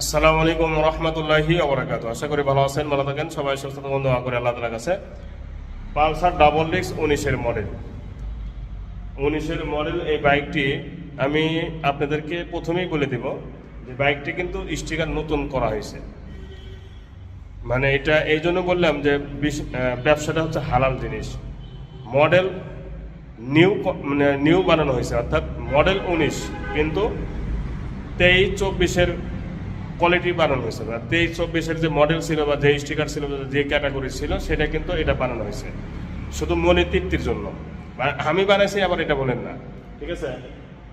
আসসালামু আলাইকুম রহমতুল্লাহি আবরাকাত আশা করি ভালো আছেন, ভালো থাকেন। সবাই সুস্থ থাকুন, দোয়া করে আল্লাহ তালার কাছে। পালসার ডাবল ডিক্স উনিশের মডেল। উনিশের মডেল এই বাইকটি আমি আপনাদেরকে প্রথমেই বলে দেব যে বাইকটি কিন্তু স্টিকার নতুন করা হয়েছে। মানে এটা এই জন্য বললাম যে ব্যবসাটা হচ্ছে হালাল জিনিস। মডেল নিউ মানে নিউ বানানো হয়েছে, অর্থাৎ মডেল উনিশ। কিন্তু তেইশ, চব্বিশের কোয়ালিটি বানানো হয়েছে। বা তেইশ, চব্বিশের যে মডেল ছিল বা যে স্টিকার ছিল যে ক্যাটাগরি ছিল, সেটা কিন্তু এটা বানানো হয়েছে। শুধু মনে তৃপ্তির জন্য। আমি বানাইছি, আবার এটা বলেন না। ঠিক আছে?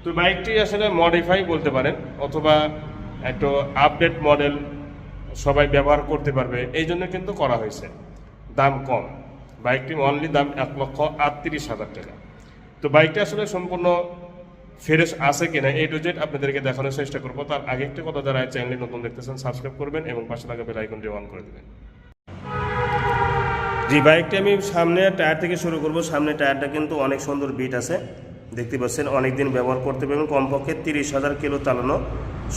তো বাইকটি আসলে মডিফাই বলতে পারেন, অথবা একটু আপডেট মডেল সবাই ব্যবহার করতে পারবে। এই জন্য কিন্তু করা হয়েছে। দাম কম। বাইকটি অনলি দাম এক লক্ষ আটত্রিশ হাজার টাকা। তো বাইকটা আসলে সম্পূর্ণ ফ্রেশ আছে কিনা এই টু জেড আপনাদেরকে দেখানোর চেষ্টা করব। তার আগে একটা কথা যারা চ্যানেলে নতুন দেখতেছেন সাবস্ক্রাইব করবেন এবং পাশে থাকা বেল আইকনটি অন করে দেবেন। জি বাইকটি আমি সামনে টায়ার থেকে শুরু করব। সামনে টায়ারটা কিন্তু অনেক সুন্দর বিট আছে। দেখতে পাচ্ছেন অনেক দিন ব্যবহার করতে পারবেন। কমপক্ষে তিরিশ হাজার কিলো চালানো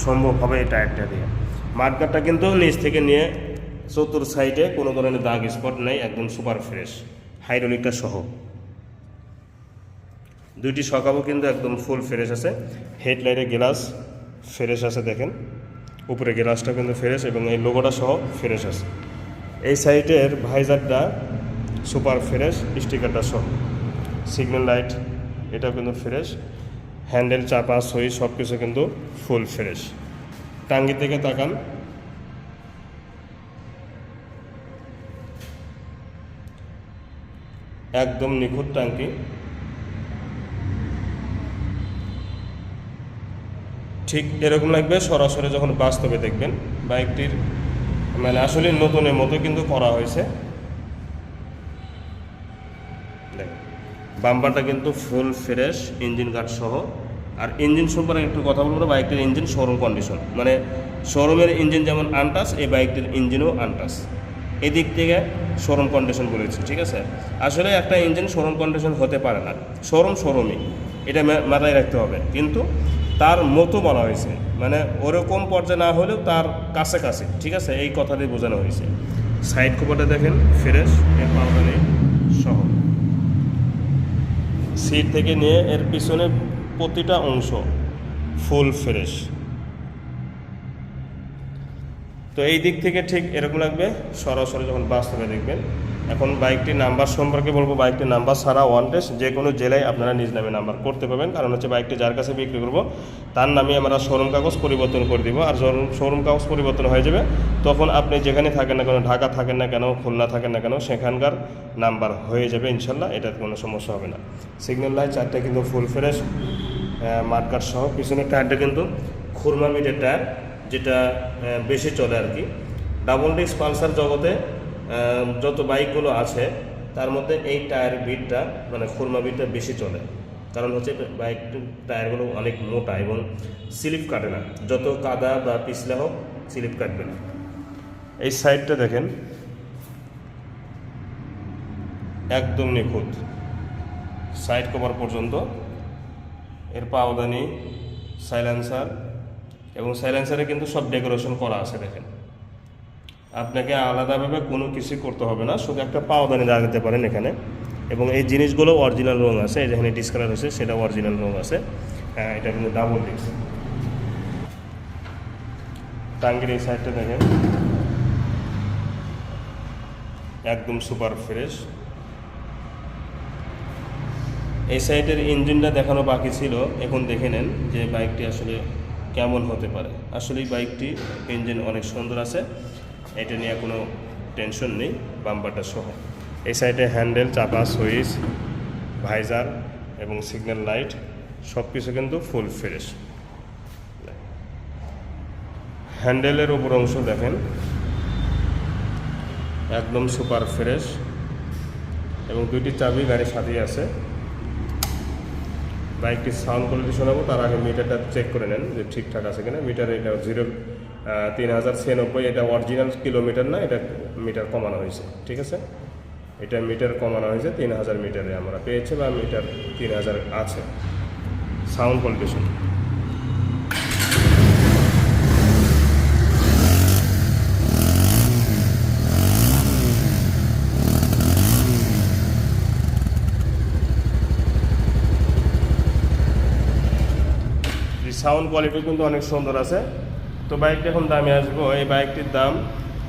সম্ভব হবে এই টায়ারটা দিয়ে। মার্কারটা কিন্তু নিচ থেকে নিয়ে চতুর সাইডে কোনো ধরনের দাগ স্পট নেই, একদম সুপার ফ্রেশ হাইড্রোলিকটা সহ। দুইটি সকাবও কিন্তু একদম ফুল ফ্রেশ আছে। হেডলাইটের গ্লাস ফ্রেশ আছে দেখেন। উপরে গ্লাসটা কিন্তু ফ্রেশ এবং এই লোগোটা সহ ফ্রেশ আছে। এই সাইডের ভাইজারটা সুপার ফ্রেশ স্টিকারটা সহ। সিগন্যাল লাইট এটাও কিন্তু ফ্রেশ হ্যান্ডেল চাপা, সই সব কিছু কিন্তু ফুল ফ্রেশ টাঙ্গি থেকে তাকান। একদম নিখুঁত টাঙ্কি। ঠিক এরকম লাগবে, সরাসরি যখন বাস্তবে দেখবেন, বাইকটির মানে আসলে নতুনের মতো কিন্তু করা হয়েছে। বাম্পারটা কিন্তু ফুল ফ্রেশ ইঞ্জিন গার্ড সহ। আর ইঞ্জিন সম্পর্কে একটু কথা বলব, বাইকটির ইঞ্জিন শোরুম কন্ডিশন মানে শোরুমের ইঞ্জিন যেমন আনটাস, এই বাইকটির ইঞ্জিনও আনটাস। এদিক থেকে শোরুম কন্ডিশন বলেছি, ঠিক আছে? আসলে একটা ইঞ্জিন শোরুম কন্ডিশন হতে পারে না। শোরুম শোরুমই এটা মাথায় রাখতে হবে। কিন্তু তার মতো বলা হয়েছে। মানে ওরকম পর্যায়ে না হলেও তার কাছে কাছে ঠিক আছে? এই কথাটি বোঝানো হয়েছে। সাইড কোপাটা দেখেন, ফ্রেশ, এর নেই সহ সিট থেকে নিয়ে এর পিছনে প্রতিটা অংশ ফুল ফ্রেশ। তো এই দিক থেকে ঠিক এরকম লাগবে। সরাসরি যখন বাস্তবে দেখবেন, এখন বাইকটির নাম্বার সম্পর্কে বলব। বাইকটির নাম্বার সারা ওয়ান টেস্ট যে কোনো জেলায় আপনারা নিজ নামে নাম্বার করতে পারবেন। কারণ হচ্ছে বাইকটি যার কাছে বিক্রি করব, তার নামে আমরা শোরুম কাগজ পরিবর্তন করে দিব। আর শোরুম কাগজ পরিবর্তন হয়ে যাবে, তখন আপনি যেখানে থাকেন না কেন, ঢাকা থাকেন না কেন, খুলনা থাকেন না কেন, সেখানকার নাম্বার হয়ে যাবে ইনশাল্লাহ, এটাতে কোনো সমস্যা হবে না। সিগন্যাল লাইট চারটে কিন্তু ফুল ফ্রেশ মার্কার সহ পিছনের টায়ারটা কিন্তু খুরমা মিটের টায়ার যেটা বেশি চলে আর কি। ডাবল ডিস্ক পালসার জগতে যত বাইকগুলো আছে, তার মধ্যে এই টায়ার বিটটা মানে খুরমা বিটটা বেশি চলে। কারণ হচ্ছে বাইক টায়ারগুলো অনেক মোটা এবং স্লিপ কাটে না। যত কাদা বা পিছলে হোক, স্লিপ কাটবে না। এই সাইডটা দেখেন। একদম নিখুঁত। সাইড কভার পর্যন্ত। এর পাওদানি সাইলেন্সার এবং সাইলেন্সারে কিন্তু সব ডেকোরেশন করা আছে, দেখেন। আপনাকে আলাদাভাবে কোনো কিছু করতে হবে না, শুধু একটা পাওদানি লাগাতে পারেন এখানে। এবং এই জিনিসগুলো অরিজিনাল রং আছে যেখানে ডিসকালার হয়েছে সেটা অরিজিনাল রং আছে। হ্যাঁ এটা কিন্তু ডাবল ডিস্ক টাঙ্গির এই সাইডটা দেখেন। একদম সুপার ফ্রেশ এই সাইডের ইঞ্জিনটা দেখানো বাকি ছিল, এখন দেখে নেন যে বাইকটি আসলে কেমন হতে পারে? আসলে এই বাইকটি ইঞ্জিন অনেক সুন্দর আছে। এটা নিয়ে কোনো টেনশন নেই বাম্পারটা সহ। এই সাইডে হ্যান্ডেল চাপা সুইচ ভাইজার এবং সিগন্যাল লাইট সব কিছু কিন্তু ফুল ফ্রেশ হ্যান্ডেলের উপর অংশ দেখেন। একদম সুপার ফ্রেশ এবং দুইটি চাবি গাড়ির সাথেই আছে। বাইকটির সাউন্ড কোয়ালিটি শোনাবো, তার আগে মিটারটা চেক করে নেন যে ঠিকঠাক আছে কিনা। মিটার এটা জিরো তিন হাজার ছিয়ানব্বই, এটা অরিজিনাল কিলোমিটার না, এটা মিটার কমানো হয়েছে, ঠিক আছে? এটা মিটার কমানো হয়েছে, তিন হাজার মিটারে আমরা পেয়েছি বা মিটার তিন হাজার আছে। সাউন্ড কোয়ালিটি সাউন্ড কোয়ালিটি কিন্তু অনেক সুন্দর আছে। তো বাইকটি এখন দামে আসব, এই বাইকটির দাম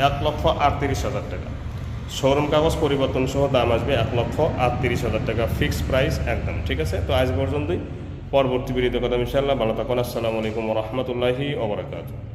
এক লক্ষ আটত্রিশ হাজার টাকা। শোরুম কাগজ পরিবর্তন সহ দাম আসবে এক লক্ষ আটত্রিশ হাজার টাকা, ফিক্সড প্রাইস একদম, ঠিক আছে? তো আজ পর্যন্তই, পরবর্তী বিরোধী কথা মিশাল্লাহ ভালো থাকুন, আসসালামু আলাইকুম রহমতুল্লাহি ওবরাকাতু